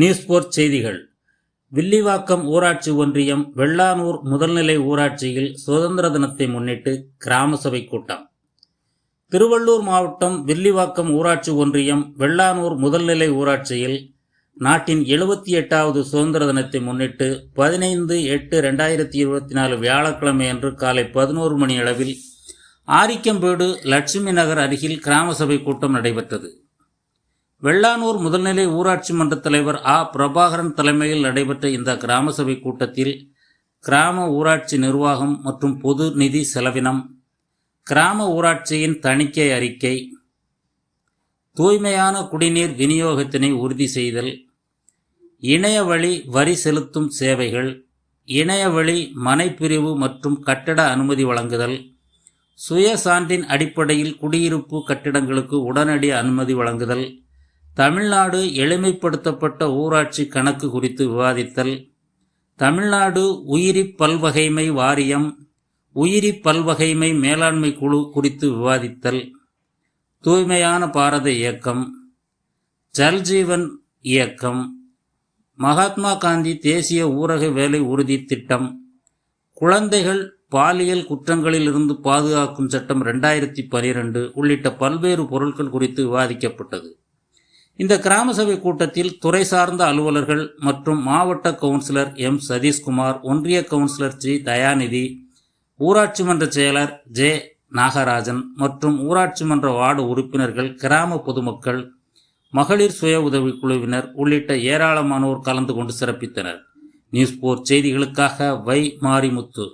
நியூஸ்போர்ட் செய்திகள். வில்லிவாக்கம் ஊராட்சி ஒன்றியம் வெள்ளானூர் முதல்நிலை ஊராட்சியில் சுதந்திர தினத்தை முன்னிட்டு கிராம சபை கூட்டம். திருவள்ளூர் மாவட்டம் வில்லிவாக்கம் ஊராட்சி ஒன்றியம் வெள்ளானூர் முதல்நிலை ஊராட்சியில் நாட்டின் எழுபத்தி எட்டாவது சுதந்திர தினத்தை முன்னிட்டு பதினைந்து எட்டு ரெண்டாயிரத்தி இருபத்தி நாலு வியாழக்கிழமை அன்று காலை பதினோரு மணி அளவில் ஆரிக்கம்பேடு லட்சுமி நகர் அருகில் கிராம சபை கூட்டம் நடைபெற்றது. வெள்ளானூர் முதல்நிலை ஊராட்சி மன்ற தலைவர் ஆ. பிரபாகரன் தலைமையில் நடைபெற்ற இந்த கிராம சபை கூட்டத்தில் கிராம ஊராட்சி நிர்வாகம் மற்றும் பொது நிதி செலவினம் கிராம ஊராட்சியின் தணிக்கை அறிக்கை தூய்மையான குடிநீர் விநியோகத்தினை உறுதி செய்தல் இணைய வழி வரி செலுத்தும் சேவைகள் இணைய வழி மனைப்பிரிவு மற்றும் கட்டட அனுமதி வழங்குதல் சுய சான்றின் அடிப்படையில் குடியிருப்பு கட்டிடங்களுக்கு உடனடி அனுமதி வழங்குதல் தமிழ்நாடு எளிமைப்படுத்தப்பட்ட ஊராட்சி கணக்கு குறித்து விவாதித்தல் தமிழ்நாடு உயிரி பல்வகைமை வாரியம் உயிரி பல்வகைமை மேலாண்மை குழு குறித்து விவாதித்தல் தூய்மையான பாரத இயக்கம் ஜல்ஜீவன் இயக்கம் மகாத்மா காந்தி தேசிய ஊரக வேலை உறுதி திட்டம் குழந்தைகள் பாலியல் குற்றங்களிலிருந்து பாதுகாக்கும் சட்டம் ரெண்டாயிரத்தி பனிரெண்டு உள்ளிட்ட பல்வேறு பொருட்கள் குறித்து விவாதிக்கப்பட்டது. இந்த கிராம சபை கூட்டத்தில் துறை சார்ந்த அலுவலர்கள் மற்றும் மாவட்ட கவுன்சிலர் எம் சதீஷ்குமார் ஒன்றிய கவுன்சிலர் ஜி தயாநிதி ஊராட்சி மன்ற செயலர் ஜே நாகராஜன் மற்றும் ஊராட்சி மன்ற வார்டு உறுப்பினர்கள் கிராம பொதுமக்கள் மகளிர் சுய உதவி குழுவினர் உள்ளிட்ட ஏராளமானோர் கலந்து கொண்டு சிறப்பித்தனர். நியூஸ் போர் செய்திகளுக்காக வை மாரிமுத்து.